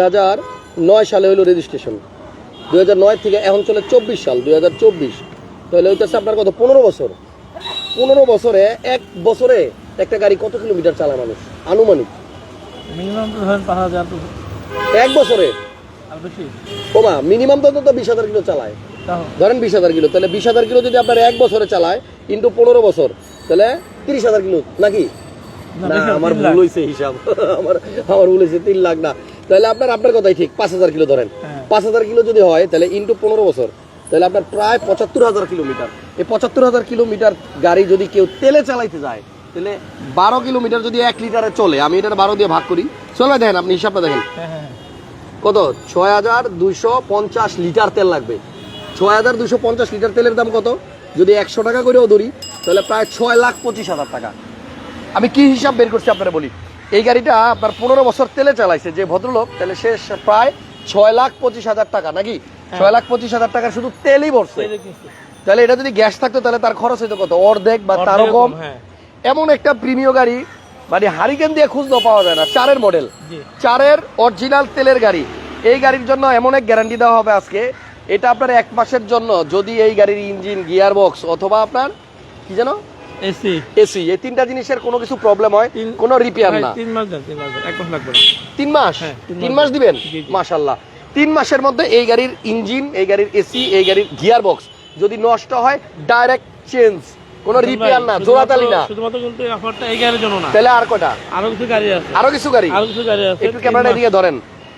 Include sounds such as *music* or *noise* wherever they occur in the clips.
হাজার নয় সালে হলো রেজিস্ট্রেশন দুই হাজার নয় থেকে এখন চলে চব্বিশ সাল দুই হাজার চব্বিশ। তাহলে হইতেছে আপনার কত? পনেরো বছর। পনেরো বছরে এক বছরে একটা গাড়ি কত কিলোমিটার চালায় মানুষ? আনুমানিক। মিনিমাম এক বছরে। ওমা মিনিমাম তো তো বিশ হাজার কিলো চালায়। ধরেন বিশ হাজার কিলো তাহলে বিশ হাজার কিলো যদি আপনার এক বছরে চালায় ইন্টু পনেরো বছর তাহলে তিরিশ হাজার কিলো নাকি? না, আমার ভুল হয়েছে হিসাব। *laughs* আমার আমার ভুল হয়েছে তিন লাখ না। তাহলে আপনার আপনার কথাই ঠিক পাঁচ হাজার কিলো ধরেন। হ্যাঁ। পাঁচ হাজার কিলো যদি হয় তাহলে ইন্টু পনেরো বছর। তাহলে আপনার প্রায় পঁচাত্তর হাজার কিলোমিটার। এই পঁচাত্তর হাজার কিলোমিটার গাড়ি যদি কেউ তেলে চালাইতে যায় তাহলে বারো কিলোমিটার যদি এক লিটারে চলে আমি এটা বারো দিয়ে ভাগ করি। চলে দেখেন আপনি হিসাবটা দেখেন। হ্যাঁ হ্যাঁ কত? ছয় হাজার দুইশো পঞ্চাশ লিটার তেল লাগবে। ছয় হাজার দুশো পঞ্চাশ লিটার তেলের দাম কত? যদি একশো টাকা করেও ধরি তাহলে প্রায় ছয় লাখ পঁচিশ হাজার টাকা। আমি কি হিসাব বের করছি আপনারা বলি? এই গাড়িটা আপনার পনেরো বছর তেলে চালাইছে যে ভদ্রলোক তাহলে সে প্রায় ছয় লাখ পঁচিশ হাজার টাকা নাকি? ছয় লাখ পঁচিশ হাজার টাকা শুধু তেলই ভরছে। তাহলে এটা যদি গ্যাস থাকতো তাহলে তার খরচ হইতো কত? অর্ধেক বা তারও কম। হ্যাঁ। এমন একটা প্রিমিয় গাড়ি মানে হারিকেন দিয়ে খুঁজলেও পাওয়া যায় না চারের মডেল। চারের অরিজিনাল তেলের গাড়ি। এই গাড়ির জন্য এমন এক গ্যারান্টি দেওয়া হবে আজকে। এটা আপনার এক মাসের জন্য যদি এই গাড়ির ইঞ্জিন গিয়ার বক্স অথবা আপনার কি জানো এসি। এসি এই তিনটা জিনিসের কোনো কিছু প্রবলেম হয় কোনো রিপেয়ার না। তিন মাস তিন মাস এক মাস লাগবে তিন মাস? হ্যাঁ, তিন মাস দিবেন। মাশাল্লাহ তিন মাসের মধ্যে এই গাড়ির ইঞ্জিন এই গাড়ির এসি এই গাড়ির গিয়ার বক্স যদি নষ্ট হয় ডাইরেক্ট চেঞ্জ কোনো রিপেয়ার না জোড়াতালি না। শুধুমাত্র কিন্তু অফারটা এই গাড়ির জন্য না। তাহলে আর কটা আরও কিছু গাড়ি আছে। আরও কিছু গাড়ি? আরও কিছু গাড়ি আছে একটু ক্যামেরাটা ধরেন।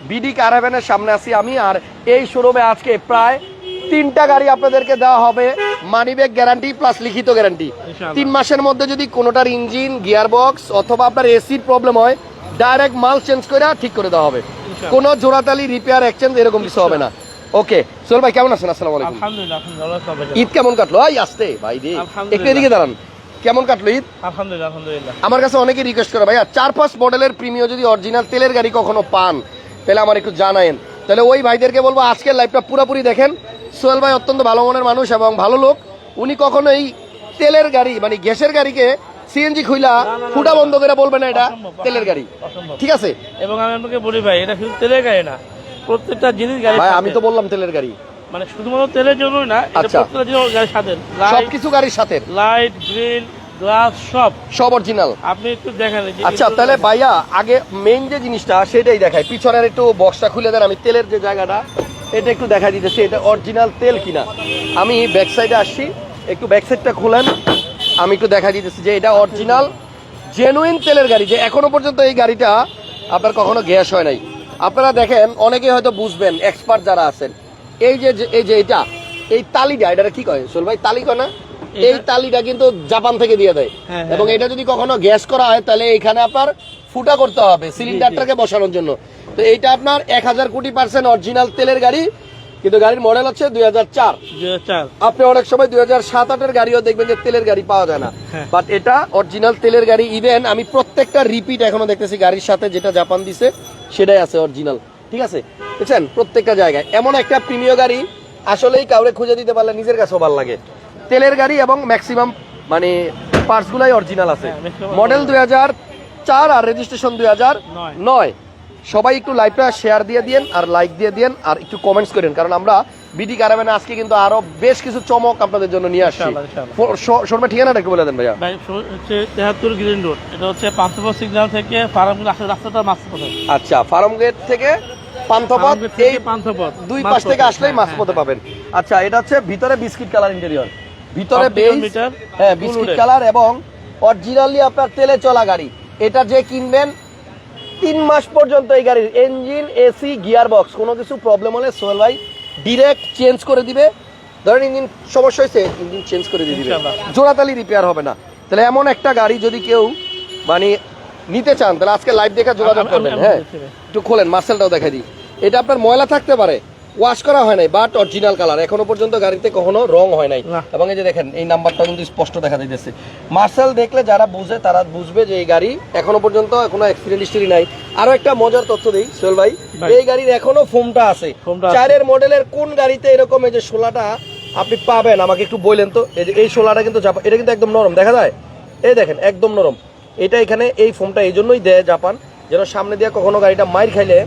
বিডি কারাভ্যানের সামনে আছি আমি আর এই শোরুমে আজকে প্রায় তিনটা গাড়ি আপনাদেরকে দেওয়া হবে। মানিব্যাগ গ্যারান্টি প্লাস লিখিত গ্যারান্টি তিন মাসের মধ্যে যদি কোনোটার ইঞ্জিন গিয়ার বক্স অথবা আপনার এসির প্রবলেম হয় ডাইরেক্ট মাল চেঞ্জ করে ঠিক করে দেওয়া হবে। কোনো জোড়াতালি রিপেয়ার এক্সচেঞ্জ এরকম কিছু হবে না। ওকে সোহেল ভাই কেমন আছেন? আসসালামু আলাইকুম। আলহামদুলিল্লাহ। ঈদ কেমন কাটলো? এই আসতে ভাই রে। একটু এদিকে দাঁড়ান। কেমন কাটলো ঈদ? আলহামদুলিল্লাহ আলহামদুলিল্লাহ। আমার কাছে অনেকে রিকোয়েস্ট করে ভাইয়া চার পাঁচ মডেলের প্রিমিয় যদি অরিজিনাল তেলের গাড়ি কখনো পান তাহলে আমার একটু জানায়েন। তাহলে ওই ভাইদেরকে বলব আজকের লাইভটা পুরোপুরি দেখেন। সোহেল ভাই অত্যন্ত ভালো মনের মানুষ এবং ভালো লোক। উনি কখনো এই তেলের গাড়ি মানে গ্যাসের গাড়িকে সিএনজি খুইলা ফুটা বন্ধ করে বলবে না এটা তেলের গাড়ি। ঠিক আছে? এবং আমি আপনাকে বলি ভাই এটা শুধু তেলের গাড়ি না প্রত্যেকটা জিনিস গাড়ি ভাই আমি তো বললাম তেলের গাড়ি। মানে শুধুমাত্র তেলের জন্যই না এটা আচ্ছা। প্রত্যেকটা জিনিস গাড়ির সাথে। সবকিছু গাড়ির সাথে। লাইট গ্রিল গ্লাস সব। সব অরিজিনাল আপনি একটু দেখেন আচ্ছা তাহলে ভাইয়া আগে মেইন যে জিনিসটা সেটাই দেখায় পিছনের একটু বক্সটা খুলে দেন আমি তেলের যে জায়গাটা এটা একটু দেখা দিতেছি এটা অরিজিনাল তেল কিনা। আমি ব্যাক সাইডে আসছি একটু ব্যাক সাইডটা খুলেন। আমি একটু দেখা দিতেছি যে এটা অরিজিনাল জেনুইন তেলের গাড়ি যে এখনও পর্যন্ত এই গাড়িটা আপনার কখনো গ্যাস হয় নাই। আপনারা দেখেন অনেকে হয়তো বুঝবেন এক্সপার্ট যারা আছেন। এই যে এই যে এটা এই তালিটা এটা কি কয়? সোল ভাই তালি কয় না? এই তালিটা কিন্তু জাপান থেকে দিয়ে দেয়। হ্যাঁ, এবং হ্যাঁ। এটা যদি কখনো গ্যাস করা হয় তাহলে এখানে আপনার ফুটা করতে হবে সিলিন্ডারটাকে বসানোর জন্য। তো এইটা আপনার এক হাজার কোটি পার্সেন্ট অরিজিনাল তেলের গাড়ি কিন্তু গাড়ির মডেল হচ্ছে দুই আপনি অনেক সময় দুই হাজার সাত আটের গাড়িও দেখবেন যে তেলের গাড়ি পাওয়া যায় না। হ্যাঁ। বাট এটা অরিজিনাল তেলের গাড়ি ইভেন আমি প্রত্যেকটা রিপিট এখনও দেখতেছি গাড়ির সাথে যেটা জাপান দিছে সেটাই আছে অরিজিনাল ঠিক আছে? বুঝছেন প্রত্যেকটা জায়গায়। এমন একটা প্রিমিয় গাড়ি আসলেই কাউরে খুঁজে দিতে পারলে নিজের কাছেও ভালো লাগে। তেলের গাড়ি এবং ম্যাক্সিমাম মানে পার্টসগুলাই অরিজিনাল আছে। হ্যাঁ, মডেল দুই হাজার চার আর রেজিস্ট্রেশন দুই হাজার নয়। সবাই একটু লাইভটা শেয়ার দিয়ে দিন আর লাইক দিয়ে দিন আর একটু কমেন্টস করেন। কারণ আমরা বিডি কারাবেনে আজকে কিন্তু আরও বেশ কিছু চমক আপনাদের জন্য নিয়ে আসছি। শর্মা ঠিকানাটা একটু বলে দেন ভাইয়া। ভাই হচ্ছে তেহাত্তর গ্রিন রোড এটা হচ্ছে পাঁচশো সিগন্যাল থেকে আসলে রাস্তাটা মাছ পথে আচ্ছা ফার্ম গেট থেকে পান্থপথ এই পান্থপথ। দুই পাশ থেকে আসলেই হ্যাঁ, মাছ হ্যাঁ, পথে পাবেন। আচ্ছা এটা হচ্ছে ভিতরে বিস্কিট কালার ইন্টেরিয়র ভিতরে হ্যাঁ বিস্কিট কালার এবং অরিজিনালি আপনার তেলে চলা গাড়ি। এটা যে কিনবেন তিন মাস পর্যন্ত এই গাড়ির ইঞ্জিন এসি গিয়ার বক্স কোনো কিছু প্রবলেম হলে সোহেল ভাই ডিরেক্ট চেঞ্জ করে দিবে। ধরেন ইঞ্জিন সমস্যা হয়েছে ইঞ্জিন চেঞ্জ করে দিয়ে দিবে। জোড়াতালি রিপেয়ার হবে না। তাহলে এমন একটা গাড়ি যদি কেউ মানে নিতে চান তাহলে আজকে লাইভ দেখে যোগাযোগ করবেন হ্যাঁ? একটু খোলেন মার্সেলটাও দেখা দিই। এটা আপনার ময়লা থাকতে পারে। ওয়াশ করা হয় নাই বাট অরিজিনাল কালার এখনও পর্যন্ত গাড়িতে কখনো রং হয় নাই। এবং এই যে দেখেন এই নাম্বারটা কিন্তু স্পষ্ট দেখা যাইতেছে। মার্সেল দেখলে যারা বুঝে তারা বুঝবে যে এই গাড়ি এখনও পর্যন্ত কোনো অ্যাক্সিডেন্ট হিস্টরি নাই। আরও একটা মজার তথ্য দিই সোহেল ভাই। এই গাড়ির এখনও ফোমটা আছে। চারের মডেলের কোন গাড়িতে এরকম এই যে শোলাটা আপনি পাবেন? আমাকে একটু বললেন তো। এই যে এই শোলাটা কিন্তু জাপান এটা কিন্তু একদম নরম দেখা যায়? এই দেখেন একদম নরম। এটা এখানে এই ফোমটা এই জন্যই দেয় জাপান যেন সামনে দিয়ে কখনো গাড়িটা মাইর খাইলে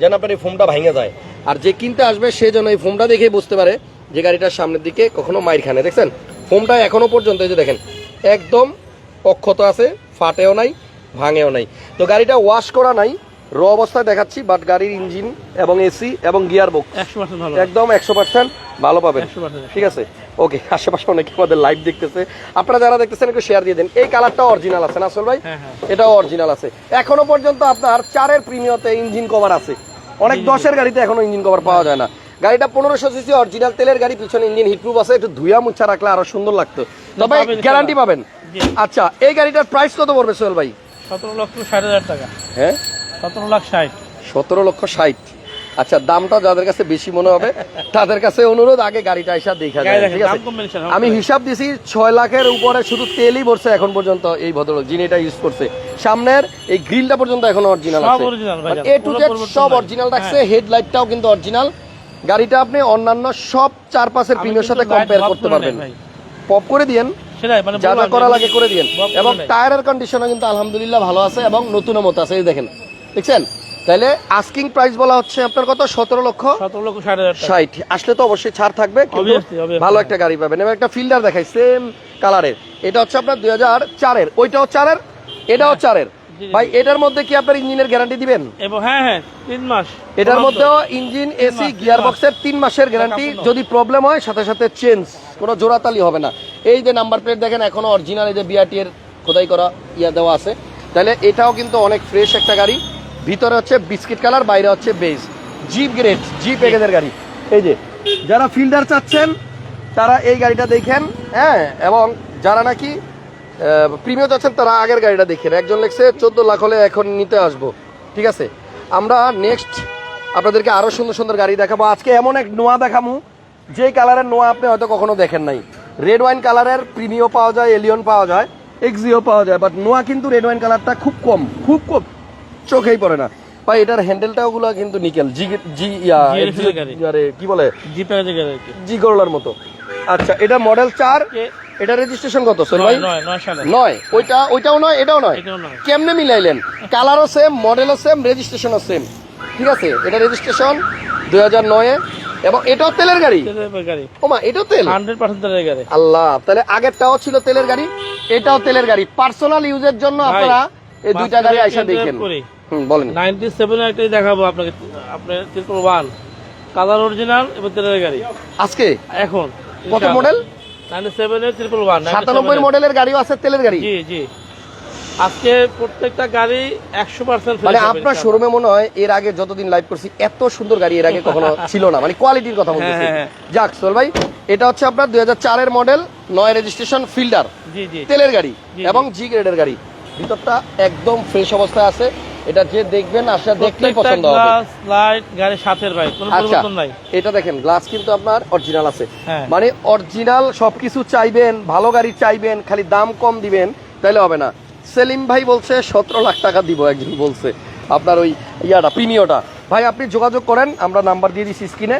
যেন আপনার এই ফোমটা ভাঙে যায়। আর যে কিনতে আসবে সে যেন এই ফোমটা দেখে বুঝতে পারে যে গাড়িটার সামনের দিকে কখনো মাইর খানে দেখছেন? ফোমটা এখনও পর্যন্ত এই যে দেখেন একদম অক্ষত আছে ফাটেও নাই ভাঙেও নাই। তো গাড়িটা ওয়াশ করা নাই র অবস্থায় দেখাচ্ছি বাট গাড়ির ইঞ্জিন এবং এসি এবং গিয়ার বক্স ভালো একদম একশো পার্সেন্ট ভালো পাবেন। ঠিক আছে? ওকে আশেপাশে অনেকে আমাদের লাইভ দেখতেছে। আপনারা যারা দেখতেছেন একটু শেয়ার দিয়ে দেন। এই কালারটা অরিজিনাল আছে না আসল ভাই? হ্যাঁ হ্যাঁ। এটাও অরিজিনাল আছে। এখনও পর্যন্ত আপনার চারের প্রিমিয়তে ইঞ্জিন কভার আছে। অনেক দশের গাড়িতে এখনও ইঞ্জিন কভার পাওয়া যায় না। গাড়িটা পনেরোশো সিসি অরিজিনাল তেলের গাড়ি পিছনে ইঞ্জিন হিটপ্রুফ আছে একটু ধুয়া মুছা রাখলে আরও সুন্দর লাগতো। তবে গ্যারান্টি পাবেন। আচ্ছা এই গাড়িটার প্রাইস কত পড়বে সোহেল ভাই? সতেরো লক্ষ ষাট হাজার টাকা। হ্যাঁ? সতেরো লাখ ষাট। সতেরো লক্ষ ষাট। আচ্ছা দামটা যাদের কাছে বেশি মনে হবে তাদের কাছে অনুরোধ আগে গাড়িটা এসে দেখা যায় ঠিক আছে? আমি হিসাব দিছি ছয় লাখের উপরে শুধু তেলই ভরছে এখন পর্যন্ত এই ভদ্রলোক যিনি এটা ইউজ করছে। সামনের এই গ্রিলটা পর্যন্ত এখন অরিজিনাল আছে। এ টু জেড সব অরিজিনাল রাখছে। হেডলাইটটাও কিন্তু অরিজিনাল গাড়িটা আপনি অন্যান্য সব চার পাঁচের প্রিমিয়ার সাথে কম্পেয়ার করতে করে পারবেন। পপ করে দিয়েন। মানে যা যা করা লাগে করে দিয়েন। এবং। টায়ারের কন্ডিশনও কিন্তু আলহামদুলিল্লাহ ভালো আছে এবং নতুনের মতো আছে এই দেখেন। দেখছেন? তাহলে আস্কিং প্রাইস বলা হচ্ছে আপনার কত? সতেরো লক্ষ? সতেরো লক্ষ ষাট আসলে তো অবশ্যই ছাড় থাকবে. ভালো একটা গাড়ি পাবেন। এবং একটা ফিল্ডার দেখাই সেম কালারের এটা হচ্ছে আপনার দুই হাজার চারের। ওইটাও চারের এটাও চারের। জি, জি। ভাই এটার মধ্যে কি আপনার ইঞ্জিনের গ্যারান্টি দিবেন? হ্যাঁ হ্যাঁ তিন মাস। এটার মধ্যেও ইঞ্জিন এসি গিয়ার বক্সের তিন মাসের গ্যারান্টি যদি প্রবলেম হয় সাথে সাথে চেঞ্জ কোনো জোড়াতালি হবে না। এই যে নাম্বার প্লেট দেখেন এখনও অরিজিনাল এই যে বিআরটি এর খোদাই করা ইয়া দেওয়া আছে। তাহলে এটাও কিন্তু অনেক ফ্রেশ একটা গাড়ি। ভিতরে হচ্ছে বিস্কিট কালার, বাইরে হচ্ছে বেজ। জিপ গ্রেড, জিপ এগেদের গাড়ি। এই যে, যারা ফিল্ডার চাচ্ছেন, তারা এই গাড়িটা দেখেন হ্যাঁ এবং যারা নাকি প্রিমিয়াম চাচ্ছেন, তারা আগের গাড়িটা দেখেন। একজন লেখছে, চোদ্দ লাখ হলে এখন নিতে আসব। ঠিক আছে? আমরা নেক্সট আপনাদেরকে আরও সুন্দর সুন্দর গাড়ি দেখাবো। আজকে এমন এক নোয়া দেখামু, যে কালারের নোয়া আপনি হয়তো কখনো দেখেন নাই। রেড ওয়াইন কালারের প্রিমিও পাওয়া যায় এলিয়ন পাওয়া যায় এক্সিও পাওয়া যায় বাট নোয়া কিন্তু রেড ওয়াইন কালারটা খুব কম খুব কম। চোখেই পড়ে না। ভাই এটার হ্যান্ডেলটাও গুলো কিন্তু নিকেল। জি জি ইয়া। আরে কি বলে? জি। জি করলার মতো। আচ্ছা এটা মডেল চার এটা রেজিস্ট্রেশন কত? সোহেল ভাই? নয় ওইটা ওইটাও নয় এটাও নয়। কেমনে মিলাইলেন? কালারও সেম মডেলও সেম রেজিস্ট্রেশনও সেম ঠিক আছে? এটা রেজিস্ট্রেশন দুই হাজার নয়ে এবং এটাও তেলের গাড়ি? ওমা এটাও তেল? হান্ড্রেড পার্সেন্ট তেলের গাড়ি। আল্লাহ তাহলে আগেরটাও ছিল তেলের গাড়ি এটাও তেলের গাড়ি। পার্সোনাল ইউজের জন্য আপনারা এই দুইটা গাড়ি আইসা দেখেন। বলেন। নাইনটি সেভেন একটাই দেখাবো আপনাকে আপনার ট্রিপল ওয়ান। কালার অরিজিনাল এবং তেলের গাড়ি। আজকে? এখন কত মডেল নাইনটি সেভেন এর ট্রিপল ওয়ান সাতানব্বই মডেলের গাড়িও আছে তেলের গাড়ি? জি জি। আজকে প্রত্যেকটা গাড়ি একশো পার্সেন্ট মানে আপনার শোরুমে মনে হয় এর আগে যতদিন লাইভ করছি এত সুন্দর গাড়ি এর আগে কখনো *laughs* ছিল না। মানে কোয়ালিটির কথা বলতেছি। হ্যাঁ, হ্যাঁ, যাক সোল ভাই এটা হচ্ছে আপনার দুই হাজার চারের মডেল নয় রেজিস্ট্রেশন ফিল্ডার তেলের গাড়ি এবং জি। গ্রেডের গাড়ি। ভিতরটা একদম ফ্রেশ অবস্থায় আছে। এটা যে দেখবেন আসলে দেখলেই পছন্দ হবে। গ্লাস লাইট গাড়ির সাথের ভাই কোনো আচ্ছা পরিবর্তন নাই। এটা দেখেন গ্লাস কিন্তু আপনার অরিজিনাল আছে। হ্যাঁ। মানে অরিজিনাল সবকিছু চাইবেন ভালো গাড়ি চাইবেন খালি দাম কম দিবেন তাইলে হবে না। সেলিম ভাই বলছে সতেরো লাখ টাকা দিব একজন বলছে আপনার ওই ইয়াটা প্রিমিয়টা ভাই আপনি যোগাযোগ করেন আমরা নাম্বার দিয়ে দিচ্ছি স্ক্রিনে।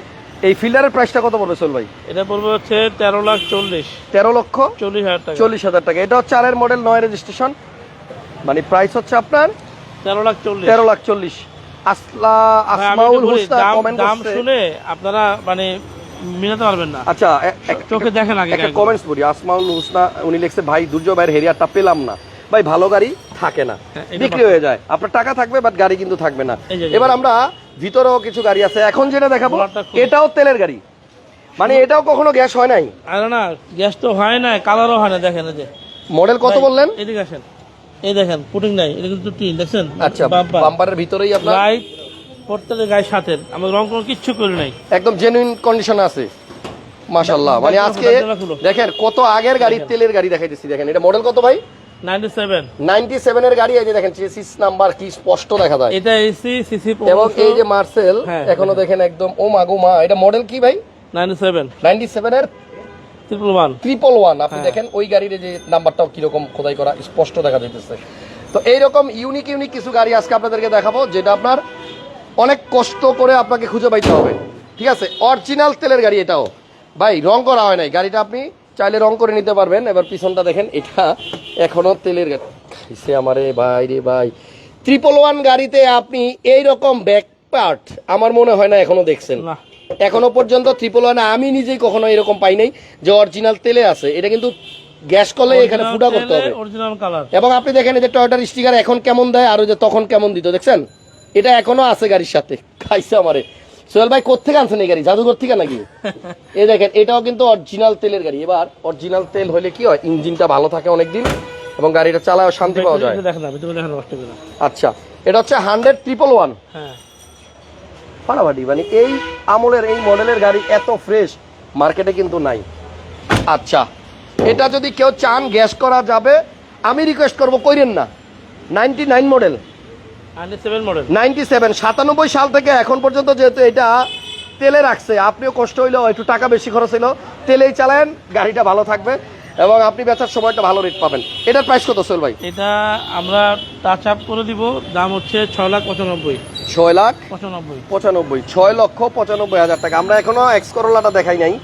এই ফিল্ডারের প্রাইসটা কত পড়বে সোল ভাই? এটা পড়বে হচ্ছে তেরো লাখ চল্লিশ। তেরো লক্ষ চল্লিশ হাজার টাকা। চল্লিশ হাজার টাকা। এটা হচ্ছে চারের মডেল নয় রেজিস্ট্রেশন মানে প্রাইস হচ্ছে আপনার তেরো লাখ চল্লিশ। তেরো লাখ চল্লিশ। আসলা আসমাউল হুসনা কমেন্ট দাম শুনে আপনারা মানে মিলাতে পারবেন না। আচ্ছা চোখে দেখেন আগে একটা কমেন্টস পড়ি। আসমাউল হুসনা উনি লিখছে ভাই দুর্যোগ ভাইয়ের হেরিয়ারটা পেলাম না। ভাই ভালো গাড়ি থাকে না। হ্যাঁ, বিক্রি হয়ে যায়। আপনার টাকা থাকবে বাট গাড়ি কিন্তু থাকবে না। এবার আমরা ভিতরেও কিছু গাড়ি আছে। এখন যেটা দেখাবো এটাও তেলের গাড়ি। মানে এটাও কখনো গ্যাস হয় নাই? আরে না গ্যাস তো হয় না কালারও হয় না দেখেন যে। মডেল কত বললেন? এদিকে আসেন। এই দেখেন পুটিং নাই এটা কিন্তু টিন দেখছেন? আচ্ছা বাম্পারের ভিতরেই আপনার? লাইট প্রত্যেকের গায়ে সাথে আমরা রং কোনো কিচ্ছু করি নাই। একদম জেনুইন কন্ডিশনে আছে। মাশাল্লাহ মানে আজকে। দেখেন কত আগের গাড়ির তেলের গাড়ি দেখাইতেছি দেখেন। এটা মডেল কত ভাই? Ninety seven. নাইনটি সেভেনের গাড়ি এই যে দেখেন চেসিস নাম্বার কি স্পষ্ট দেখা যায়। এটা এসি সিসি এবং এই যে মার্সেল হ্যাঁ, এখনও দেখেন। একদম ও মাগো মা এটা মডেল কি ভাই? Ninety seven. নাইনটি সেভেনের ট্রিপল ওয়ান ট্রিপল ওয়ান আপনি হ্যাঁ। দেখেন ওই গাড়ির যে নাম্বারটাও কীরকম খোদাই করা স্পষ্ট দেখা যাইতেছে। তো এইরকম ইউনিক ইউনিক কিছু গাড়ি আজকে আপনাদেরকে দেখাবো যেটা আপনার অনেক কষ্ট করে আপনাকে খুঁজে পাইতে হবে। ঠিক আছে? অরিজিনাল তেলের গাড়ি এটাও। ভাই রং করা হয় নাই। গাড়িটা আপনি চাইলে রং করে নিতে পারবেন। এবার পিছনটা দেখেন এটা এখনও তেলের গাড়ি। খাইছে আমারে ভাই রে ভাই। ট্রিপল ওয়ান গাড়িতে আপনি এই রকম ব্যাক পার্ট আমার মনে হয় না এখনও দেখছেন। না। এখনও পর্যন্ত ট্রিপল ওয়ান আমি নিজেই কখনো এরকম পাই নাই যে অরিজিনাল তেলে আছে। এটা কিন্তু গ্যাস কলে এখানে ফুটা করতে হবে। অরিজিনাল কালার এবং আপনি দেখেন এই যে টয়োটার স্টিকার এখন কেমন দেয় আর ওই যে তখন কেমন দিত দেখছেন? এটা এখনও আছে গাড়ির সাথে। খাইছে আমারে। সোহেল ভাই কোথেকে আনছেন এই গাড়ি? জাদুঘর থেকে নাকি? *laughs* এই দেখেন এটাও কিন্তু অরিজিনাল তেলের গাড়ি। এবার অরিজিনাল তেল হলে কি হয়? ইঞ্জিনটা ভালো থাকে অনেকদিন এবং গাড়িটা চালায় শান্তি পাওয়া যায়। আচ্ছা এটা হচ্ছে হান্ড্রেড ট্রিপল ওয়ান হ্যাঁ। ফাটাফাটি মানে এই আমলের এই মডেলের গাড়ি এত ফ্রেশ মার্কেটে কিন্তু নাই। আচ্ছা এটা যদি কেউ চান গ্যাস করা যাবে আমি রিকোয়েস্ট করব কইরেন না। Ninety nine model seven model ninety seven সাতানব্বই সাল থেকে এখন পর্যন্ত যেহেতু এটা তেলে রাখছে আপনিও কষ্ট হইলেও একটু টাকা বেশি খরচ হইল তেলেই চালান গাড়িটা ভালো থাকবে এবং আপনি বেচার সময়টা ভালো রেট পাবেন। এটার প্রাইস কত সোহেল ভাই? এটা আমরা টাচ আপ করে দিব দাম হচ্ছে ছয় লাখ পঁচানব্বই। ছয় লাখ পঁচানব্বই। ছয় লক্ষ পঁচানব্বই হাজার টাকা। আমরা এখনও এক্স করোলাটা দেখাই নাই।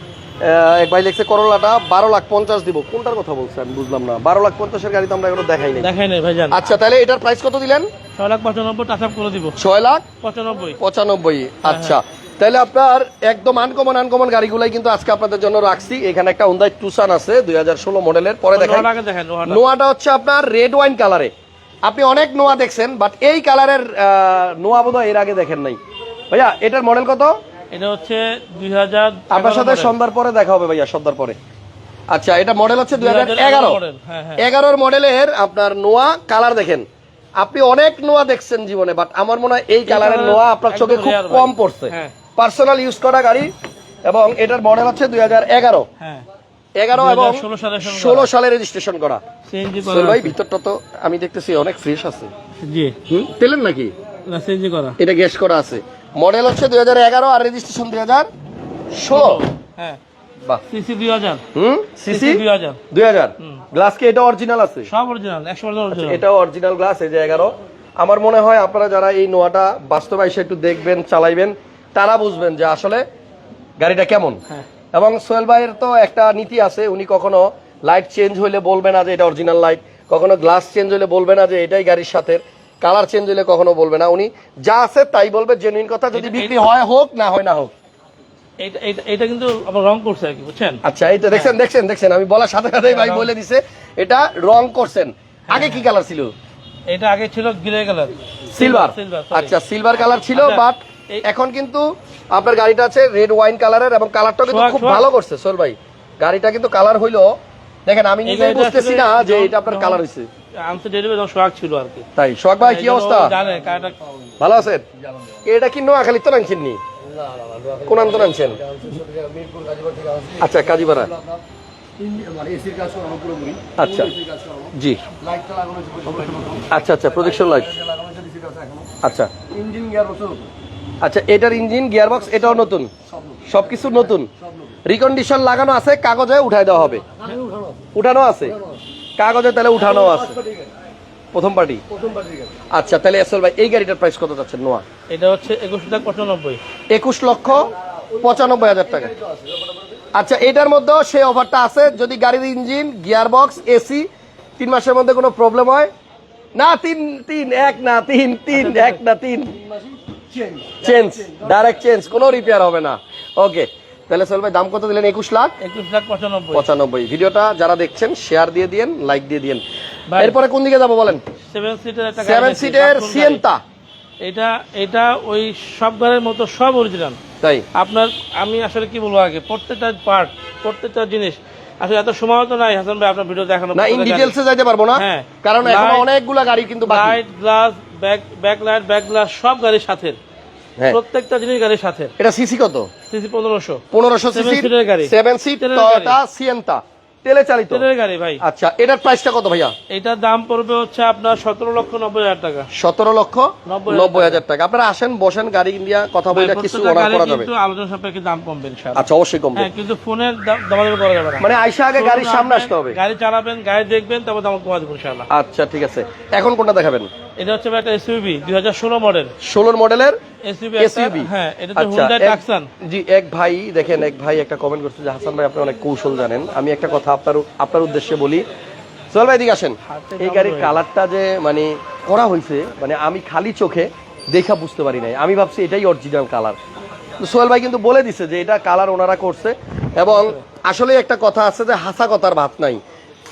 এক ভাই লেখছে করোলাটা বারো লাখ পঞ্চাশ দিব। কোনটার কথা বলছে আমি বুঝলাম না। বারো লাখ পঞ্চাশের গাড়ি তো আমরা এখনও দেখাই নাই। দেখাই নাই ভাইজান। আচ্ছা তাহলে এটার প্রাইস কত দিলেন? ছয় লাখ পঁচানব্বই আপ করে দিব। ছয় লাখ পঁচানব্বই। পঁচানব্বই আচ্ছা। তাহলে আপনার একদম আনকমন আনকমন গাড়িগুলাই কিন্তু আজকে আপনাদের জন্য রাখছি। এখানে একটা হুন্দাই টুসান আছে দুই হাজার ষোলো মডেলের পরে দেখেন নোয়াটা হচ্ছে আপনার রেড ওয়াইন কালারে আপনি অনেক নোয়া দেখছেন বাট এই কালারের নোয়া বোধহয় এর আগে দেখেন নাই। ভাইয়া এটার মডেল কত? এটা হচ্ছে দুই হাজার আপনার সাথে সন্ধ্যার পরে দেখা হবে ভাইয়া সন্ধ্যার পরে। আচ্ছা এটা মডেল হচ্ছে দুই হাজার এগারো। হ্যাঁ হ্যাঁ। এগারোর মডেলের আপনার নোয়া কালার দেখেন। আপনি অনেক নোয়া দেখছেন জীবনে বাট আমার মনে হয় এই কালারের নোয়া আপনার চোখে খুব কম পড়ছে। হ্যাঁ। পার্সোনাল ইউজ করা গাড়ি এবং এটার মডেল হচ্ছে দুই হাজার এগারো। হ্যাঁ। এগারো এবং 2016 সালে রেজিস্ট্রেশন ষোলো সালে রেজিস্ট্রেশন করা। ভাই ভিতরটা তো আমি দেখতেছি অনেক ফ্রেশ আছে। জি। নাকি? করা। এটা গ্যাস করা আছে। মডেল হচ্ছে দুই হাজার এগারো আর রেজিস্ট্রেশন দুই হাজার ষোলো। হ্যাঁ। আমার মনে হয় আপনারা যারা এই নোয়াটা বাস্তবে একটু দেখবেন চালাইবেন তারা বুঝবেন যে আসলে গাড়িটা কেমন। হ্যাঁ। এবং সোহেল ভাইয়ের তো একটা নীতি আছে উনি কখনো লাইট চেঞ্জ হলে বলবে না যে এটা অরিজিনাল লাইট কখনো গ্লাস চেঞ্জ হলে বলবে না যে এটাই গাড়ির সাথে কালার চেঞ্জ হলে কখনো বলবে না। উনি যা আছে তাই বলবে জেনুইন কথা যদি বিক্রি হয় হোক না হয় না হোক। এটা কিন্তু রং করছে আর কি বুঝছেন? আচ্ছা এই তো দেখছেন দেখছেন দেখছেন আমি বলার সাথে সাথেই ভাই বলে দিছে এটা রং করছেন। আগে কি কালার ছিল? এটা আগে ছিল গ্রে কালার সিলভার আচ্ছা সিলভার কালার ছিল আচ্ছা, বাট এই- এখন কিন্তু আপনার গাড়িটা আছে রেড ওয়াইন কালারের এবং কালারটা কিন্তু খুব ভালো করছে সোল ভাই। গাড়িটা কিন্তু কালার হইল দেখেন আমি নিজেই বুঝতেছি না যে এটা আপনার কালার হইছে। আনতে ডেলিভারি যখন সোহাগ ছিল আর কি। তাই সোহাগ ভাই কি অবস্থা? ভালো আছেন? এটা কি নোয়াখালী তো আনছেন নি? কোন আন্তর আনছেন আচ্ছা কাজীপাড়া। আচ্ছা জি। আচ্ছা আচ্ছা প্রজেকশন লাইট আচ্ছা। আচ্ছা এটার ইঞ্জিন গিয়ারবক্স এটাও নতুন? সবকিছু নতুন? রিকন্ডিশন লাগানো আছে কাগজে উঠাই দেওয়া হবে? উঠানো আছে? কাগজে তাহলে উঠানো আছে। প্রথম পার্টি। আচ্ছা তাহলে এসএল ভাই এই গাড়িটার প্রাইস কত যাচ্ছে নোয়া? এটা হচ্ছে একুশ লাখ পঁচানব্বই। একুশ লক্ষ পঁচানব্বই হাজার টাকা। আচ্ছা এটার মধ্যেও সেই অফারটা আছে। যদি গাড়ির ইঞ্জিন গিয়ার বক্স এসি তিন মাসের মধ্যে কোনো প্রবলেম হয়? না তিন তিন এক না তিন তিন এক না তিন। চেঞ্জ ডাইরেক্ট চেঞ্জ কোনো রিপেয়ার হবে না। ওকে তাহলে সোহেল ভাই দাম কত দিলেন? একুশ লাখ? একুশ লাখ পঁচানব্বই। পঁচানব্বই। ভিডিওটা যারা দেখছেন শেয়ার দিয়ে দিয়েন লাইক দিয়ে দিয়েন। ভাই। এরপরে কোন দিকে যাব বলেন? সেভেন সিটের সিয়েন্তা এটা এটা ওই সব গাড়ির মতো সব অরিজিনাল তাই। আপনার আমি আসলে কি বলব আগে প্রত্যেকটা পার্ট প্রত্যেকটা জিনিস। আসলে এত সময় তো নাই হাসান ভাই আপনার ভিডিও দেখানো না ইন ডিটেলসে যাইতে পারব না হ্যাঁ। কারণ এখন অনেকগুলা গাড়ি কিন্তু বাকি। Light glass back back light back glass সব গাড়ির সাথে। হ্যাঁ। প্রত্যেকটা জিনিস গাড়ির সাথে। এটা সিসি কত? সিসি পনেরোশো। পনেরোশো Seven সিসি seater গাড়ি। সেভেন সিট তেলের টয়োটা সিয়েন্তা তেলে চালিত তেলের গাড়ি ভাই। আচ্ছা এটার প্রাইসটা কত ভাইয়া? এটার দাম পড়বে হচ্ছে আপনার সতেরো লক্ষ নব্বই হাজার টাকা। সতেরো লক্ষ নব্বই হাজার টাকা। আপনারা আসেন বসেন গাড়ি কথা বলে কিছু প্রত্যেকটা অর্ডার করা যাবে। কিন্তু আলোচনা সাপেক্ষে দাম কমবে ইনশাআল্লাহ। আচ্ছা অবশ্যই কমবে। হ্যাঁ কিন্তু ফোনের দামাদামি করা যাবে না। মানে আইসা আগে গাড়ির সামনে আসতে হবে। গাড়ি চালাবেন গাড়ি দেখবেন তারপর দাম কমা দেবো ইনশাআল্লাহ। আচ্ছা ঠিক আছে। এখন কোনটা দেখাবেন? এটা হচ্ছে একটা হাজার ষোলো মডেল ষোলোর মডেলের এসইউবি এসইউবি হ্যাঁ এটা তো টাকসান জি এক ভাই দেখেন এক ভাই একটা কমেন্ট করছে যে হাসান ভাই আপনি অনেক কৌশল জানেন। আমি একটা কথা আপনার আপনার উদ্দেশ্যে বলি। সোহেল ভাই এদিকে আসেন। এই গাড়ির কালারটা যে মানে করা হয়েছে মানে আমি খালি চোখে দেখা বুঝতে পারি নাই। আমি ভাবছি এটাই অরিজিনাল কালার সোহেল ভাই কিন্তু বলে দিছে যে এটা কালার ওনারা করছে। এবং আসলে একটা কথা আছে যে হাসা কথার ভাত নাই।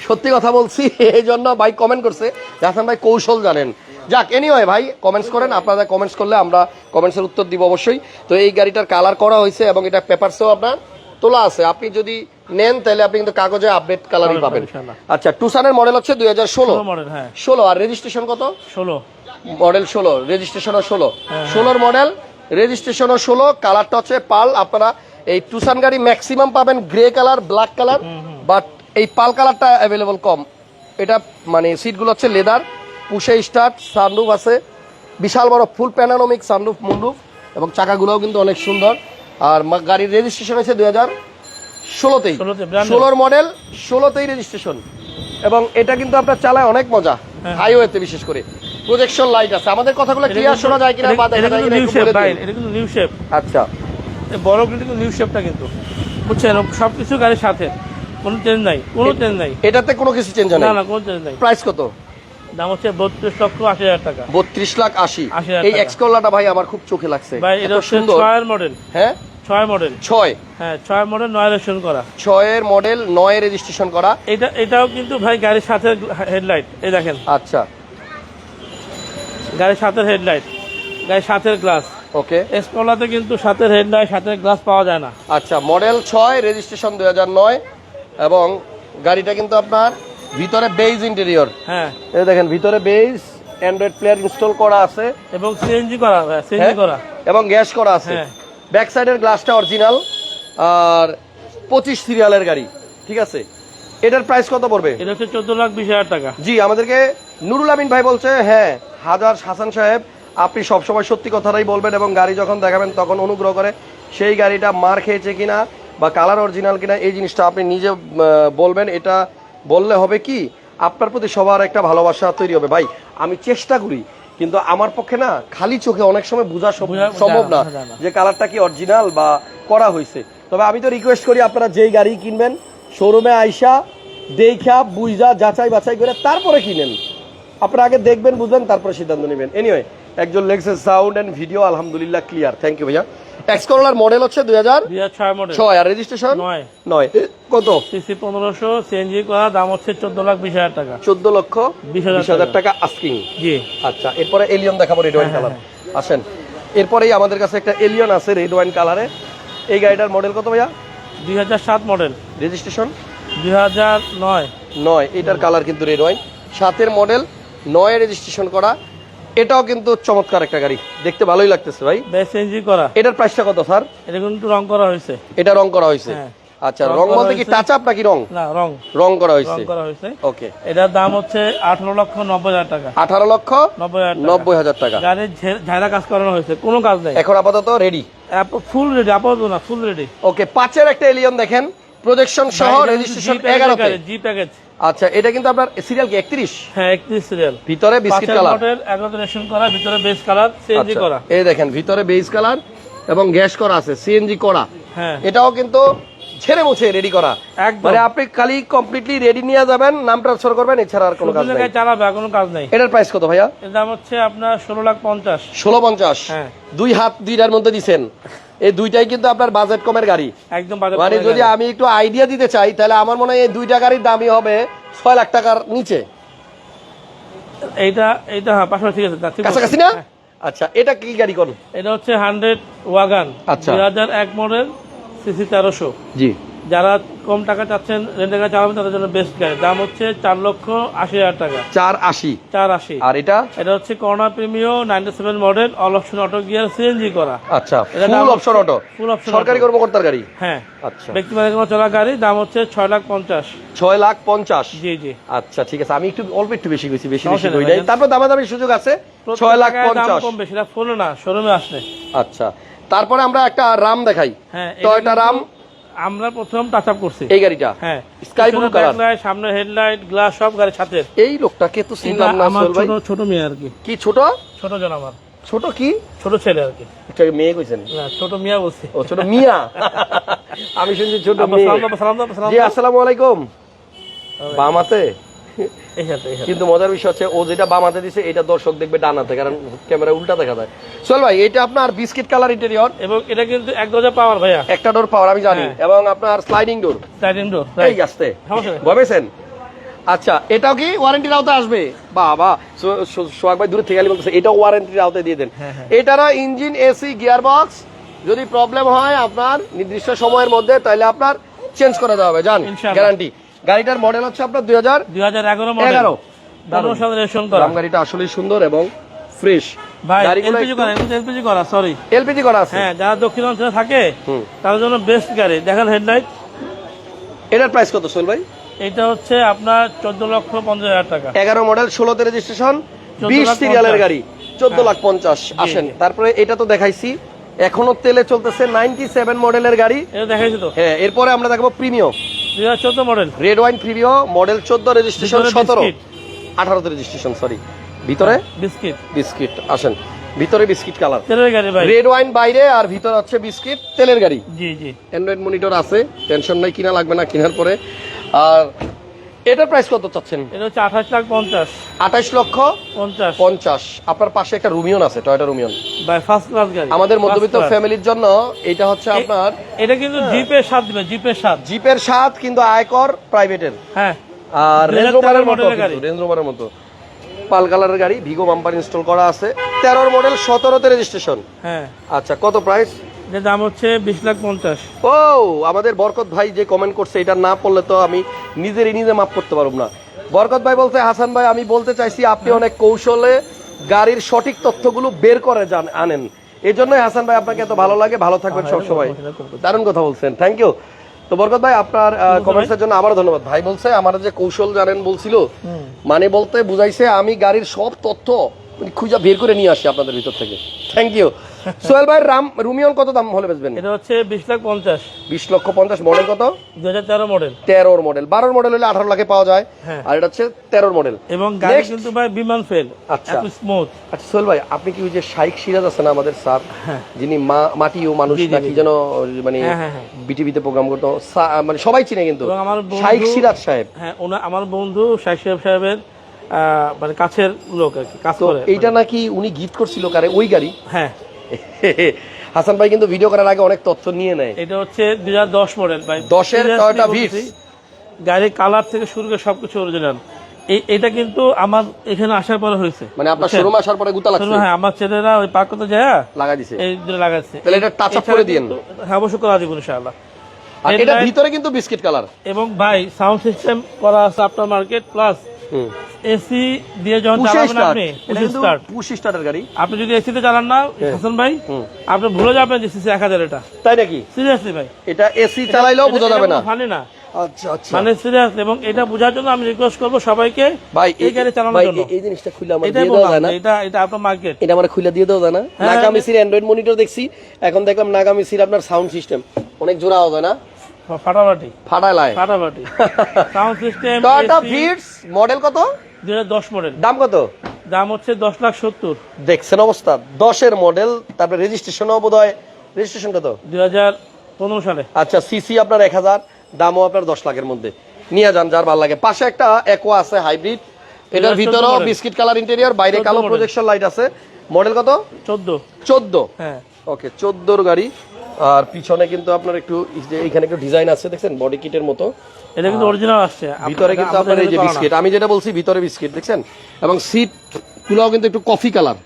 সত্যি কথা বলছি *laughs* এই জন্য ভাই কমেন্ট করছে হাসান ভাই কৌশল জানেন। যাক এনিওয়ে ভাই কমেন্টস করেন আপনারা কমেন্টস করলে আমরা কমেন্টসের উত্তর দিব অবশ্যই। তো এই গাড়িটার কালার করা হয়েছে এবং এটা পেপারসেও আপনার তোলা আছে। আপনি যদি নেন তাহলে আপনি কিন্তু কাগজে আপডেট কালারই পাবেন, আচ্ছা টুসানের মডেল হচ্ছে দুই হাজার ষোলো। ষোলো মডেল হ্যাঁ। আর রেজিস্ট্রেশন কত? ষোলো। মডেল ষোলো রেজিস্ট্রেশনও ষোলো। হ্যাঁ। ষোলোর মডেল রেজিস্ট্রেশনও ষোলো কালারটা হচ্ছে পাল। আপনারা এই টুসান গাড়ি ম্যাক্সিমাম পাবেন grey colour black colour but এই পাল কালারটা অ্যাভেলেবল কম। এটা মানে সিটগুলো হচ্ছে লেদার পুষে স্টার্ট সানরুফ আছে। বিশাল বড় ফুল প্যানানোমিক সানরুফ মুন্ডুফ এবং চাকাগুলোও কিন্তু অনেক সুন্দর। আর গাড়ির রেজিস্ট্রেশন হয়েছে দুই হাজার ষোলোতেই। 16 তে, brand new। ষোলোর মডেল ষোলোতেই রেজিস্ট্রেশন এবং এটা কিন্তু আপনার চালায় অনেক মজা হ্যাঁ। হাইওয়েতে বিশেষ করে। প্রজেকশন লাইট আছে। আমাদের কথাগুলো ক্লিয়ার শোনা যায় কিনা বা দেখা যায় কিনা একটু বলে দিন। এটা কিন্তু নিউ শেপ আচ্ছা। বড় কিন্তু নিউ শেপটা কিন্তু। বুঝছেন? সব কিছু গাড়ির সাথে। কোনো চেঞ্জ নাই কোনো চেঞ্জ নাই। এটাতে কোনো কিছু চেঞ্জ না নেই? না কোনো চেঞ্জ নাই। প্রাইস কত? দাম হচ্ছে বত্রিশ লক্ষ আশি হাজার টাকা। বত্রিশ লাখ আশি। 80,000 এই। এক্সকোলাটা ভাই আমার খুব চোখে লাগছে। ভাই এটা সুন্দর। ছয়ের মডেল হ্যাঁ? ছয় মডেল ছয়। হ্যাঁ ছয় মডেল নয় রেশন করা। ছয়ের মডেল নয় রেজিস্ট্রেশন করা। এটা এটাও কিন্তু ভাই গাড়ির সাথে হেডলাইট এই দেখেন। আচ্ছা। গাড়ির হেডলাইট গাড়ির গ্লাস ওকে। কিন্তু হেডলাইট গ্লাস পাওয়া যায় না। আচ্ছা মডেল ছয় রেজিস্ট্রেশন দুই হাজার নয় এবং গাড়িটা কিন্তু আপনার ভিতরে বেজ ইন্টেরিয়র হ্যাঁ। এই দেখেন ভিতরে বেজ অ্যান্ড্রয়েড প্লেয়ার ইনস্টল করা আছে। এবং সিএনজি করা আছে সিএনজি হ্যাঁ? করা। এবং গ্যাস করা আছে। হ্যাঁ। ব্যাক সাইডের গ্লাসটা অরিজিনাল আর পঁচিশ সিরিয়ালের গাড়ি ঠিক আছে? এটার প্রাইস কত পড়বে? এটা হচ্ছে চোদ্দ লাখ বিশ হাজার টাকা। জি আমাদেরকে নুরুল আমিন ভাই বলছে হ্যাঁ হাজার হাসান সাহেব আপনি সবসময় সত্যি কথাটাই বলবেন এবং গাড়ি যখন দেখাবেন তখন অনুগ্রহ করে সেই গাড়িটা মার খেয়েছে কিনা বা কালার অরিজিনাল কিনা এই জিনিসটা আপনি নিজে বলবেন। এটা বললে হবে কি আপনার প্রতি সবার একটা ভালোবাসা তৈরি হবে। ভাই আমি চেষ্টা করি কিন্তু আমার পক্ষে না খালি চোখে অনেক সময় বোঝা সম- বোঝা- বোঝা- সম্ভব না। যে কালারটা কি অরিজিনাল বা করা হয়েছে। তবে আমি তো রিকোয়েস্ট করি আপনারা যেই গাড়ি কিনবেন শোরুমে আইসা দেখা বুঝা যাচাই বাছাই করে তারপরে কিনেন। আপনারা আগে দেখবেন বুঝবেন তারপরে সিদ্ধান্ত নেবেন। এনিওয়ে একজন লেগসে সাউন্ড অ্যান্ড ভিডিও আলহামদুলিল্লাহ ক্লিয়ার থ্যাংক ইউ ভাইয়া। এক্স করোলার মডেল হচ্ছে দুই হাজার ছয় আর রেজিস্ট্রেশন নয়। কত? সিসি পনেরোশো সিএনজি করা দাম হচ্ছে চোদ্দ লাখ বিশ হাজার টাকা। চোদ্দ লক্ষ বিশ হাজার টাকা আস্কিং জি। আচ্ছা এরপরে এলিয়ন দেখাবো রেড ওয়াইন কালার আসেন। এরপরেই আমাদের কাছে একটা এলিয়ন আছে রেড ওয়াইন কালারে এই গাড়িটার মডেল কত ভাইয়া? দুই হাজার সাত মডেল রেজিস্ট্রেশন দুই হাজার নয়। নয় এটার কালার কিন্তু রেড ওয়াইন সাতের মডেল নয় রেজিস্ট্রেশন করা। এটাও কিন্তু চমৎকার একটা গাড়ি। দেখতে ভালোই লাগতেছে ভাই। বেশ সিএনজি করা। এটার প্রাইসটা কত স্যার? এটা কিন্তু রং করা হয়েছে। এটা রং করা হয়েছে? হ্যাঁ। আচ্ছা রং বলতে কি হয়েছে। টাচ আপ নাকি রং? না রং। রং করা রং করা হয়েছে। ওকে এটার দাম হচ্ছে আঠারো লক্ষ নব্বই হাজার টাকা। আঠারো লক্ষ নব্বই হাজার টাকা। গাড়ির কাজ করানো হয়েছে কোনো কাজ নেই। এখন আপাতত রেডি ফুল রেডি আপাতত না ফুল রেডি ওকে পাঁচের একটা এলিয়ন দেখেন। প্রজেকশন সহ রেজিস্ট্রেশন 11 তে জি প্যাকেজ আচ্ছা এটা কিন্তু আপনার সিরিয়াল কি একত্রিশ? হ্যাঁ একত্রিশ সিরিয়াল ভিতরে বিস্কিট কালার রেশন করা ভিতরে বেস কালার সিএনজি করা। এই দেখেন ভিতরে বেস কালার এবং গ্যাস করা আছে সিএনজি করা। হ্যাঁ। এটাও কিন্তু ছেড়ে মুছে রেডি করা। মানে আপনি খালি কমপ্লিটলি রেডি নিয়ে যাবেন নাম ট্রান্সফার করবেন এছাড়া আর কোনো কাজ নেই। চালাবে কোনো কাজ নেই। এটার প্রাইস কত ভাইয়া? এর দাম হচ্ছে আপনার ষোলো লাখ পঞ্চাশ। ষোলো পঞ্চাশ। হ্যাঁ। দুই হাত দুইটার মধ্যে দিছেন। এই দুইটাই কিন্তু আপনার বাজেট কমের গাড়ি। একদম মানে যদি আমি একটু আইডিয়া দিতে চাই তাহলে আমার মনে হয় এই দুইটা গাড়ির দামই হবে ছয় লাখ টাকার নিচে। এইটা এইটা হ্যাঁ পাশাপাশি ঠিক আছে। কাছাকাছি না? হ্যাঁ। আচ্ছা এটা কি গাড়ি কোন? এটা হচ্ছে হান্ড্রেড ওয়াগান আচ্ছা। দুই হাজার এক মডেল সিসি তেরোশো। জি। যারা কম টাকা চাচ্ছেন রেন্টে গাড়ি চালাবেন তাদের জন্য বেস্ট গাড়ি দাম হচ্ছে চার লক্ষ আশি হাজার টাকা। চার আশি। চার আশি। আর এটা? এটা হচ্ছে Corona Premio ninety seven model all option auto gear CNG করা। আচ্ছা full option auto full option সরকারি কর্মকর্তার গাড়ি? হ্যাঁ। আচ্ছা। ব্যক্তি মালিকানা চলা গাড়ি দাম হচ্ছে ছয় লাখ পঞ্চাশ। ছয় লাখ পঞ্চাশ? জি জি। আচ্ছা ঠিক আছে। আমি একটু অল্প একটু বেশি গেছি বেশি বেশি হয়ে যায় তারপর দামাদামির সুযোগ আছে। ছয় লাখ দাম পঞ্চাশ। কম বেশি এটা ফোনে না শোরুমে আসলে। আচ্ছা। তারপরে আমরা একটা রাম দেখাই। হ্যাঁ টয়টা রাম আমরা প্রথম টাচ আপ করছি। এই গাড়িটা। হ্যাঁ blue color। লাইট সামনে হেডলাইট গ্লাস সব গাড়ির সাথে। এই লোকটাকে তো চিনলাম না আমার ছোট ছোট মেয়ে আর কি। কি ছোট? ছোট জন আমার। ছোট কি? ছোট ছেলে আর কি। মেয়ে কইছেন না ছোট মিয়া বলছি। ও ছোট মিয়া? *laughs* আমি শুনছি ছোট মেয়ে। সালাম সালাম সালাম জি আসসালামু আলাইকুম। বামাতে কিন্তু মজার বিষয় হচ্ছে ও যেটা বামাতে দিছে এটা দর্শক দেখবে ডানাতে কারণ ক্যামেরা উল্টা দেখা যায়। সোহেল ভাই এটা আপনার বিস্কিট কালার ইন্টেরিয়র এবং এটা কিন্তু এক দরজা পাওয়ার ভাইয়া। একটা ডোর পাওয়ার আমি জানি। হ্যাঁ। এবং আপনার স্লাইডিং ডোর স্লাইডিং ডোর এই নেই। ভবেছেন? আচ্ছা এটাও কি ওয়ারেন্টির আওতায় আসবে? বাবা সোহাগ ভাই দূরে থেকে গেলে বলতেছে এটাও ওয়ারেন্টির আওতায় দিয়ে দেন। হ্যাঁ, হ্যাঁ। এটারও ইঞ্জিন এসি গিয়ার বক্স যদি প্রবলেম হয় আপনার নির্দিষ্ট সময়ের মধ্যে তাহলে আপনার চেঞ্জ করে দেওয়া হবে জান গ্যারান্টি গাড়িটার মডেল হচ্ছে আপনার দুই হাজার দুই হাজার এগারো মডেল। এগারো। গাড়িটা আসলেই সুন্দর এবং ফ্রেশ। এলপিজি করা সরি এলপিজি করা আছে। হ্যাঁ যারা দক্ষিণ অঞ্চলে থাকে হুম। জন্য বেস্ট গাড়ি। দেখেন হেডলাইট এটার প্রাইস কত সোহেল ভাই? এটা হচ্ছে আপনার চোদ্দ লক্ষ পঞ্চাশ হাজার টাকা। এগারো মডেল ষোলোতে রেজিস্ট্রেশন 14 বিশ লাখ সিরিয়ালের গাড়ি চোদ্দ লাখ পঞ্চাশ। আসেন। তারপরে এটা তো দেখাইছি। এখনও তেলে চলতেছে নাইনটি সেভেন মডেলের গাড়ি। এটা দেখাইছি তো। হ্যাঁ এরপরে আমরা দেখব প্রিমিয়ম দুই হাজার চোদ্দ model red wine Premio model চোদ্দ রেজিস্ট্রেশন ভিতরে সতেরো। বিস্কিট। আঠারোতে রেজিস্ট্রেশন সরি ভিতরে? বিস্কিট বিস্কিট আসেন। ভিতরে বিস্কিট কালার তেলের গাড়ি ভাই। রেড ওয়াইন বাইরে আর ভিতরে হচ্ছে বিস্কিট তেলের গাড়ি। জি জি। অ্যান্ড্রয়েড মনিটর আছে টেনশন নাই কিনা লাগবে না কেনার পরে। আর এটার প্রাইস কত চাচ্ছেন? এটা হচ্ছে আঠাশ লাখ পঞ্চাশ। আঠাশ লক্ষ পঞ্চাশ। পঞ্চাশ। আপনার পাশে একটা রুমিয়ন আছে টয়টা রুমিয়ন। ভাই ফার্স্ট ক্লাস গাড়ি। আমাদের মধ্যবিত্ত ফ্যামিলির জন্য এটা হচ্ছে আপনার এটা কিন্তু জিপের সাত দিবে জিপের সাত। জিপের সাত কিন্তু আয়কর প্রাইভেটের হ্যাঁ। আর রেঞ্জ রোভারের মতো রেঞ্জ রোভারের মতো। পাল কালারের গাড়ি ভিগো বাম্পার ইনস্টল করা আছে। তেরোর মডেল সতেরোতে রেজিস্ট্রেশন হ্যাঁ। আচ্ছা কত প্রাইস এটার দাম হচ্ছে বিশ লাখ পঞ্চাশ। ও আমাদের বরকত ভাই যে কমেন্ট করছে এটা না পড়লে তো আমি নিজেরই নিজে মাফ করতে পারব না। বরকত ভাই বলছে হাসান ভাই আমি বলতে চাইছি আপনি অনেক কৌশলে গাড়ির সঠিক তথ্যগুলো বের করে জান আনেন। এই জন্যই হাসান ভাই আপনাকে এত ভালো লাগে। ভালো থাকবেন সবসময়। দারুণ কথা বলছেন। থ্যাংক ইউ তো বরকত ভাই আপনার কমেন্টসের জন্য আবারও ধন্যবাদ। ভাই বলছে আমার যে কৌশল জানেন বলছিল মানে বলতে বুঝাইছে আমি গাড়ির সব তথ্য খুঁজা বের করে নিয়ে আসি আপনাদের ভিতর থেকে। থ্যাংক ইউ সোহেল ভাই রাম রুমিয়ন কত দাম হলে বেচবেন? এটা হচ্ছে বিশ লাখ পঞ্চাশ। বিশ লক্ষ পঞ্চাশ মডেল কত? দু হাজার তেরো মডেল তেরোর মডেল বারোর মডেল হলে আঠারো লাখে পাওয়া যায়। হ্যাঁ। আর এটা হচ্ছে তেরোর মডেল এবং গাড়ি কিন্তু ভাই বিমান ফেল আচ্ছা। এত স্মুথ আচ্ছা সোহেল ভাই আপনি কি ওই যে শাইক সিরাজ আছেন আমাদের স্যার হ্যাঁ। যিনি মাটি ও মানুষ নাকি যেন মানে হ্যাঁ, হ্যাঁ। বিটিভিতে প্রোগ্রাম করতো। মানে সবাই চিনে কিন্তু। এবং আমার বন্ধু- শাইক সিরাজ সাহেব। হ্যাঁ আমার বন্ধু শাহ সাহেব সাহেবের মানে কাছের লোক আর কি কাজ করে। এইটা নাকি উনি গিফট করছিল কারে? ওই গাড়ি? হ্যাঁ। *laughs* হাসান ভাই কিন্তু ভিডিও করার আগে অনেক তথ্য নিয়ে নেয়। এটা হচ্ছে দুই দশ মডেল ভাই। দশের গাড়ির কালার থেকে শুরু করে সবকিছু অরিজিনাল এই এটা কিন্তু আমার এখানে আসার পরে হয়েছে। মানে আপনার শোরুম আসার পরে গুতা লাগছে। হ্যাঁ আমার ছেলেরা ওই পার্ক করতে যায় লাগা দিছে। এই দুটো লাগাচ্ছে তাহলে এটা up এছাড়া করে। হ্যাঁ অবশ্যই করা দিব ইনশাআল্লাহ। আর এটা ভিতরে কিন্তু বিস্কিট কালার এবং ভাই সাউন্ড সিস্টেম করা আছে আপনার মার্কেট প্লাস এসি দিয়ে যখন চালাবেন আপনি পুশ স্টার্টের গাড়ি। আপনি যদি এসিতে চালান না হাসান ভাই আপনি ভুলে যাবেন যে সিসি এক হাজার এটা। তাই নাকি? সিরিয়াসলি ভাই। এটা এসি চালাইলেও বোঝা যাবে না। ফানি না। আচ্ছা আচ্ছা। মানে সিরিয়াস এবং এটা বোঝার জন্য আমি রিকোয়েস্ট করব সবাইকে ভাই এই গাড়ি চালানোর জন্য। এই- জিনিসটা খুলে আমার দিয়ে দেওয়া না। এটা এটা আপনার মার্কেট এটা আমার খুলে দিয়ে না। হ্যাঁ, নাগামিসির অ্যান্ড্রয়েড মনিটর দেখছি। এখন দেখলাম নাগামিসির আপনার সাউন্ড সিস্টেম অনেক জোড়া হবে না। ফাটাফাটি। ফাটায় লাই ফাটাফাটি sound system Toyota Vitz model কত? দুই হাজার দশ মডেল দাম কত? দাম হচ্ছে দশ লাখ সত্তর। দেখছেন অবস্থা। দশের মডেল তারপরে রেজিস্ট্রেশনও বোধ হয় রেজিস্ট্রেশন কত? দুই হাজার পনেরো সালে। আচ্ছা সিসি আপনার এক হাজার দামও আপনার দশ লাখের মধ্যে। নিয়ে যান যার ভালো লাগে। পাশে একটা একোয়া আছে হাইব্রিড এটার 14 ভিতরেও বিস্কিট কালার ইন্টেরিয়র বাইরে কালো। প্রজেকশন লাইট আছে। মডেল কত? চোদ্দ। চোদ্দ। হ্যাঁ। ওকে চোদ্দোর গাড়ি। আর পিছনে কিন্তু আপনার একটু যে এখানে একটু ডিজাইন আছে দেখছেন? বডি কিটের মতো। এটা কিন্তু অরিজিনাল আসছে। ভিতরে কিন্তু আপনার এই যে বিস্কিট আমি যেটা বলছি ভিতরে বিস্কিট দেখছেন? এবং সিট গুলাও কিন্তু একটু কফি কালার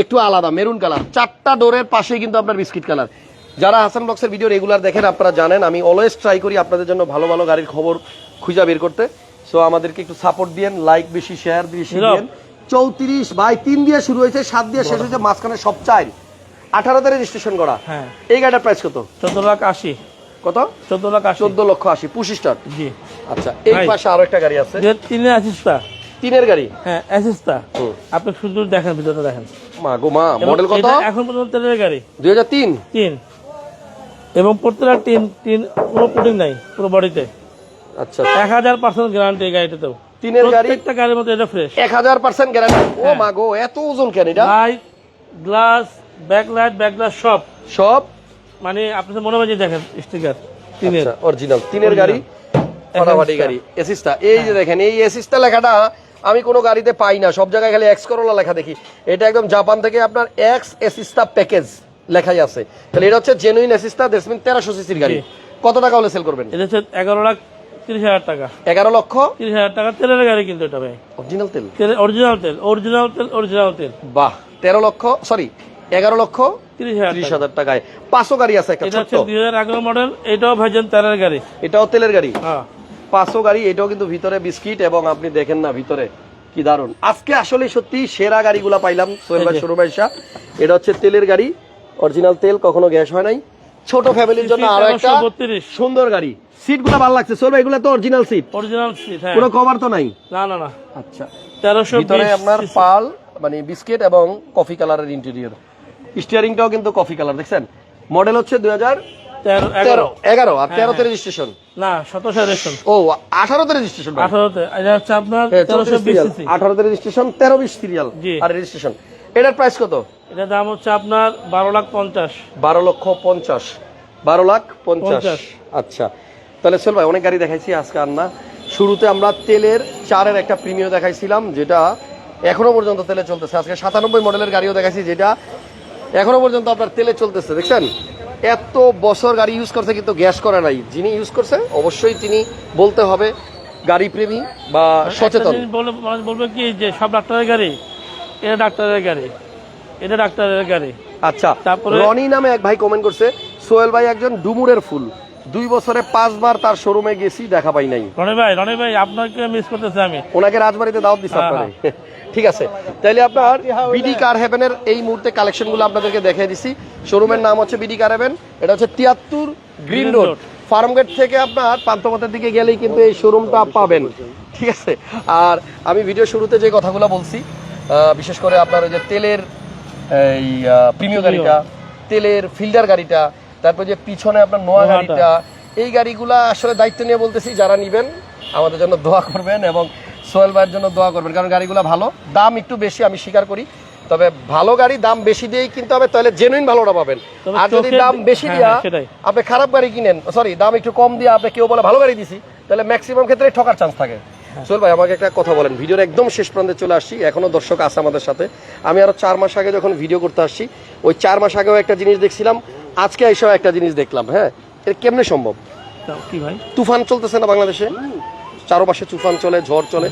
একটু আলাদা মেরুন কালার চারটা ডোরের পাশে কিন্তু আপনার বিস্কিট কালার যারা হাসান বক্সের ভিডিও রেগুলার দেখেন আপনারা জানেন আমি অলওয়েজ ট্রাই করি আপনাদের জন্য ভালো ভালো গাড়ির খবর খুঁজা বের করতে। সো আমাদেরকে একটু সাপোর্ট দিয়েন লাইক বেশি শেয়ার বেশি। দিয়েন। চৌত্রিশ বাই তিন দিয়ে শুরু হয়েছে সাত দিয়ে শেষ হয়েছে মাঝখানে সব চাই আঠারোতে রেজিস্ট্রেশন করা। হ্যাঁ। এই গাড়িটার প্রাইস কত? চোদ্দ লাখ আশি। কত? চোদ্দ লাখ চোদ্দ লক্ষ আশি পঁচিশ স্টার জি। আচ্ছা এই পাশে আরও একটা গাড়ি আছে। তিনের অ্যাসিস্টা তিনের গাড়ি? হ্যাঁ অ্যাসিস্টা আপনি শুধু দেখেন ভিতরটা দেখেন। মা গো মা এবং মডেল কত? এখন পর্যন্ত তেলের গাড়ি। দুই হাজার তিন। তিন। এবং প্রত্যেকটা টিন টিন কোনো পুটিং নাই পুরো বডিতে আচ্ছা। এক হাজার পার্সেন্ট গ্যারান্টি এই গাড়িটাতেও। তিনের গাড়ি গাড়ির মধ্যে এটা ফ্রেশ এক হাজার পার্সেন্ট গ্যারান্টি ও মা গো এত ওজন কেন এটা? গ্লাস ব্যাকলাইট ব্যাকগ্লাস সব। সব? মানে আপনি তো মনে হয় যে দেখেন স্টিকার তিনের অরিজিনাল তিনের গাড়ি? ফাটাফাটি গাড়ি এসিস্টা এই যে দেখেন এই এসিস্টা লেখাটা আমি কোনো গাড়িতে পাই না সব জায়গায় খালি এক্স করোলা লেখা দেখি। এটা একদম জাপান থেকে আপনার এক্স এসিস্টা প্যাকেজ লেখাই আছে। তাহলে এটা হচ্ছে জেনুইন এসিস্টা দেশ মিন তেরোশো সিসির গাড়ি। কত টাকা হলে সেল করবেন? এটা হচ্ছে এগারো লাখ তিরিশ হাজার টাকা। এগারো লক্ষ? তিরিশ হাজার টাকা তেলের গাড়ি কিন্তু এটা ভাই। অরিজিনাল তেল? অরিজিনাল তেল অরিজিনাল তেল অরিজিনাল তেল। বাহ তেরো লক্ষ সরি এগারো লক্ষ তিরিশ হাজার টাকায়। পাঁচশো গাড়ি আছে একটা ছোট্ট। দুই হাজার এগারো মডেল এটাও ভাইজান তেলের গাড়ি। এটাও তেলের গাড়ি? হ্যাঁ। পাঁচশো গাড়ি এটাও কিন্তু ভিতরে বিস্কিট এবং আপনি দেখেন না ভিতরে কি দারুণ আজকে আসলে সত্যি সেরা গাড়িগুলা পাইলাম সোহেল ভাই এটা হচ্ছে তেলের গাড়ি অরিজিনাল তেল কখনো গ্যাস হয় নাই। ছোট ফ্যামিলির জন্য আরও একটা সুন্দর গাড়ি। সিটগুলা ভালো লাগছে। সোহেল ভাই এগুলো তো অরিজিনাল সিট অরিজিনাল সিট হ্যাঁ। কোনো কভার তো নাই? না না না। আচ্ছা। তেরোশো ভিতরে আপনার পাল মানে বিস্কিট এবং কফি কালারের ইন্টেরিয়র স্টিয়ারিংটাও কিন্তু কফি কালার দেখছেন? মডেল হচ্ছে দুই হাজার এগারো। আর হ্যাঁ, তেরোতে হ্যাঁ। রেজিস্ট্রেশন না সতেরোশো রেশন ও আঠারোতে রেজিস্ট্রেশন আঠারোতে এটা হচ্ছে আপনার হ্যাঁ, তেরোশো আঠারোতে রেজিস্ট্রেশন তেরো বিশ সিরিয়াল আর রেজিস্ট্রেশন এটার প্রাইস কত? এটার দাম হচ্ছে আপনার বারো লাখ পঞ্চাশ। বারো লক্ষ পঞ্চাশ। বারো লাখ পঞ্চাশ। পঞ্চাশ। আচ্ছা। তাহলে চল ভাই অনেক গাড়ি দেখাইছি আজকে আর না শুরুতে আমরা তেলের চারের একটা প্রিমিয় দেখাইছিলাম যেটা এখনও পর্যন্ত তেলে চলতেছে। আজকে সাতানব্বই মডেলের গাড়িও দেখাইছি যেটা এখনও পর্যন্ত আপনার তেলে চলতেছে দেখছেন? এত বছর গাড়ি ইউজ করছে কিন্তু গ্যাস করে নাই। যিনি ইউজ করছে অবশ্যই তিনি বলতে হবে গাড়ি প্রেমী বা সচেতন। বলবে কি যে সব ডাক্তারের গাড়ি এটা ডাক্তারের গাড়ি এটা ডাক্তারের গাড়ি। আচ্ছা তারপরে- রনি নামে এক ভাই কমেন্ট করছে সোহেল ভাই একজন ডুমুরের ফুল। দুই বছরে পাঁচবার তার শোরুমে গেছি দেখা পাই নাই। রনি ভাই রনি ভাই আপনাকে মিস করতেছে আমি। ওনাকে রাজবাড়িতে দাওয়াত দিচ্ছে হ্যাঁ, আপনারে *laughs* ঠিক আছে। তাইলে আপনার বিডি কার হেভেনের এই মুহূর্তে কালেকশনগুলো আপনাদেরকে দেখিয়ে দিছি। শোরুমের নাম হচ্ছে বিডি কার হেভেন এটা হচ্ছে তিয়াত্তর গ্রিন রোড। ফার্মগেট থেকে আপনার পান্তপথের দিকে গেলেই কিন্তু এই শোরুমটা পাবেন। ঠিক আছে? আর আমি ভিডিও শুরুতে যে কথাগুলো বলছি বিশেষ করে আপনার ওই যে তেলের এই প্রিমিয় গাড়িটা তেলের ফিল্ডার গাড়িটা তারপর যে পিছনে আপনার নোয়া। গাড়িটা এই গাড়িগুলা আসলে দায়িত্ব নিয়ে বলতেছি যারা নিবেন আমাদের জন্য দোয়া করবেন এবং সোহেল ভাইয়ের জন্য দোয়া করবেন কারণ গাড়িগুলো ভালো। দাম একটু বেশি আমি স্বীকার করি। তবে ভালো গাড়ি দাম বেশি দিয়েই কিনতে হবে তাহলে জেনুইন ভালোটা পাবেন। আর যদি দাম বেশি হ্যাঁ, দিয়া হ্যাঁ, আপনি খারাপ গাড়ি কিনেন সরি দাম একটু কম দিয়ে আপনি কেউ বলে ভালো গাড়ি দিছি তাহলে ম্যাক্সিমাম ক্ষেত্রে ঠকার চান্স থাকে। সোহেল ভাই আমাকে একটা কথা বলেন ভিডিওর একদম শেষ প্রান্তে চলে আসছি এখনও দর্শক আছে আমাদের সাথে। আমি আরও চার মাস আগে যখন ভিডিও করতে আসছি ওই চার মাস আগেও একটা জিনিস দেখছিলাম আজকে এসব একটা জিনিস দেখলাম হ্যাঁ? এটা কেমনে সম্ভব? কি ভাই? তুফান চলতেছে না বাংলাদেশে? চারপাশে তুফান চলে ঝড় চলে।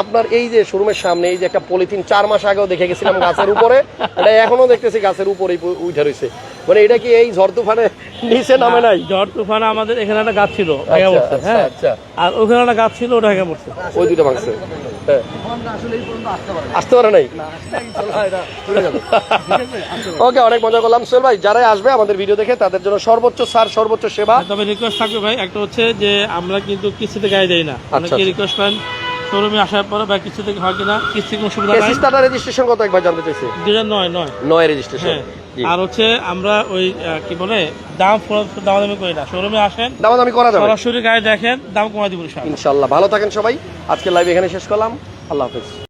আপনার এই যে শোরুমের সামনে এই যে একটা পলিথিন চার মাস আগেও দেখে গেছিলাম গাছের উপরে এটা এখনও দেখতেছি গাছের উপরে উঠে রয়েছে। মানে এটা কি এই ঝড় তুফানে নিচে নামে নাই? ঝড় তুফানে আমাদের এখানে একটা গাছ ছিল ভেঙে আচ্ছা, পড়ছে আচ্ছা, হ্যাঁ। আচ্ছা। আর ওখানে একটা গাছ ছিল ওটা ভেঙে পড়ছে। ওই দুইটা ভাঙছে হ্যাঁ। আসতে পারে নাই? ওকে অনেক মজা করলাম। সোহেল ভাই যারাই আসবে আমাদের ভিডিও দেখে তাদের জন্য সর্বোচ্চ সার সর্বোচ্চ সেবা। তবে রিকোয়েস্ট থাকবে ভাই একটা হচ্ছে যে আমরা কিন্তু কিস্তিতে গাড়ি দেই না। অনেকে আচ্ছা। রিকোয়েস্ট করেন শোরুমে আসার পরে বা কিস্তিতে হয় কিনা কিস্তি কোনো সুবিধা নাই। এসিস্টাটা রেজিস্ট্রেশন কত একবার জানতে চাইছি? দুই হাজার নয় নয়। নয় রেজিস্ট্রেশন আর হচ্ছে আমরা ওই কি বলে দাম দামি করি না। শোরুমে আসেন দামাদামি করা যাবে। সরাসরি গাড়ি দেখেন দাম কমাই দিব ইনশাআল্লাহ। ভালো থাকেন সবাই। আজকে লাইভ এখানে শেষ করলাম। আল্লাহ হাফেজ।